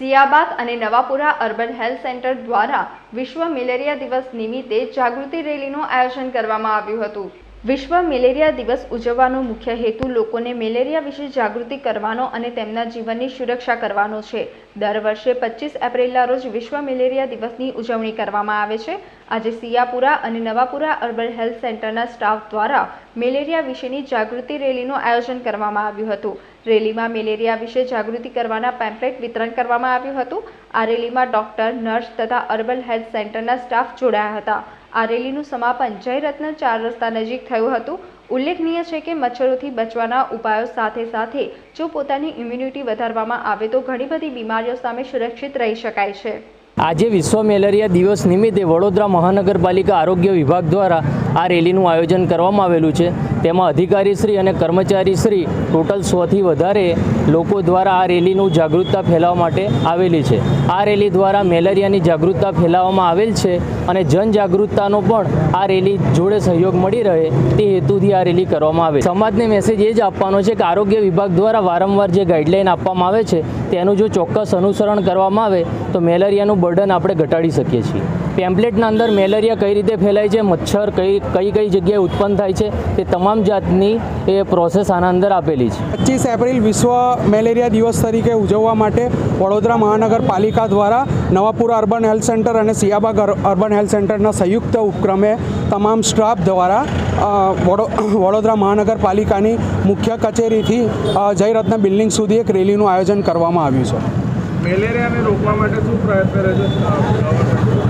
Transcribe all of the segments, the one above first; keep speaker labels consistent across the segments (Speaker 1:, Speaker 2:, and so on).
Speaker 1: સિયાબાદ અને Navapura urban health centre દ્વારા વિશ્વ મેલેરિયા દિવસ નિમિત્તે જાગૃતિ રેલીનું આયોજન કરવામાં આવ્યું હતું. વિશ્વ મેલેરિયા દિવસ ઉજવવાનો મુખ્ય હેતુ લોકોને મેલેરિયા વિશે જાગૃતિ કરવાનો અને તેમના જીવનની સુરક્ષા કરવાનો છે. દર વર્ષે પચીસ એપ્રિલના રોજ વિશ્વ મેલેરિયા દિવસની ઉજવણી કરવામાં આવે છે. આજે સિયાપુરા અને નવાપુરા અર્બન હેલ્થ સેન્ટરના સ્ટાફ દ્વારા મેલેરિયા વિશેની જાગૃતિ રેલીનું આયોજન કરવામાં આવ્યું હતું. રેલીમાં મેલેરિયા વિશે જાગૃતિ કરવાના પેમ્પલેટ વિતરણ કરવામાં આવ્યું હતું. આ રેલીમાં ડોક્ટર નર્સ તથા અર્બન હેલ્થ સેન્ટરના સ્ટાફ જોડાયા હતા. આ રેલીનું સમાપન જયરત્ન ચાર રસ્તા નજીક થયું હતું. ઉલ્લેખનીય છે કે મચ્છરોથી બચવાના ઉપાયો સાથે સાથે જો પોતાની ઇમ્યુનિટી વધારવામાં આવે તો ઘણી બધી બીમારીઓ સામે સુરક્ષિત રહી શકાય છે.
Speaker 2: આજે વિશ્વ મેલેરિયા દિવસ નિમિત્તે વડોદરા મહાનગરપાલિકા આરોગ્ય વિભાગ દ્વારા આ રેલીનું આયોજન કરવામાં આવેલું છે. તેમાં અધિકારીશ્રી અને કર્મચારીશ્રી ટોટલ સોથી વધારે લોકો દ્વારા આ રેલીનું જાગૃતતા ફેલાવવા માટે આવેલી છે. આ રેલી દ્વારા મેલેરિયાની જાગૃતતા ફેલાવવામાં આવેલ છે અને જનજાગૃતતાનો પણ આ રેલી જોડે સહયોગ મળી રહે તે હેતુથી આ રેલી કરવામાં આવે સમાજને મેસેજ એ જ આપવાનો છે કે આરોગ્ય વિભાગ દ્વારા વારંવાર જે ગાઈડલાઈન આપવામાં આવે છે તેનું જો ચોક્કસ અનુસરણ કરવામાં આવે તો મેલેરિયાનું બર્ડન આપણે ઘટાડી શકીએ છીએ. પેમ્પલેટના અંદર મેલેરિયા કઈ રીતે ફેલાય છે મચ્છર કઈ કઈ કઈ જગ્યાએ ઉત્પન્ન થાય છે તે તમામ જાતની એ પ્રોસેસ આના અંદર આપેલી છે.
Speaker 3: પચીસ એપ્રિલ વિશ્વ મેલેરિયા દિવસ તરીકે ઉજવવા માટે વડોદરા મહાનગરપાલિકા દ્વારા નવાપુરા અર્બન હેલ્થ સેન્ટર અને સિયાબાગ અર- અર્બન હેલ્થ સેન્ટરના સંયુક્ત ઉપક્રમે તમામ સ્ટાફ દ્વારા વડોદરા મહાનગરપાલિકાની મુખ્ય કચેરીથી જયરત્ન બિલ્ડિંગ સુધી એક રેલીનું આયોજન કરવામાં આવ્યું છે.
Speaker 4: મેલેરિયાને રોકવા માટે શું પ્રયત્ન રહેશે?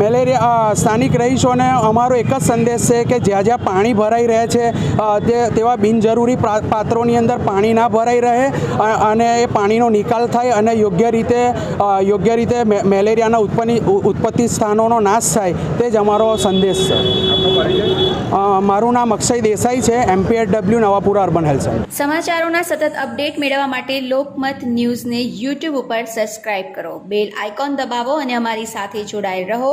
Speaker 3: મેલેરિયા સ્થાનિક રહીશોને અમારો એક જ સંદેશ છે કે જ્યાં જ્યાં પાણી ભરાઈ રહે છે તે, તેવા બિનજરૂરી પાત્રોની અંદર પાણી ના ભરાઈ રહે અને એ પાણીનો નિકાલ થાય અને યોગ્ય રીતે યોગ્ય રીતે મેલેરિયાના ઉત્પન્ન ઉત્પત્તિ સ્થાનોનો નાશ થાય, તે જ અમારો સંદેશ છે. મારું નામ અક્ષય દેસાઈ છે એમપીએચ અર્બન હેલ્થ
Speaker 5: સમાચારોના સતત અપડેટ મેળવવા માટે લોકમત ન્યૂઝને યુટ્યુબ ઉપર સબસ્ક્રાઇબ કરો, બેલ આઇકોન દબાવો અને અમારી સાથે જોડાયેલ રહો.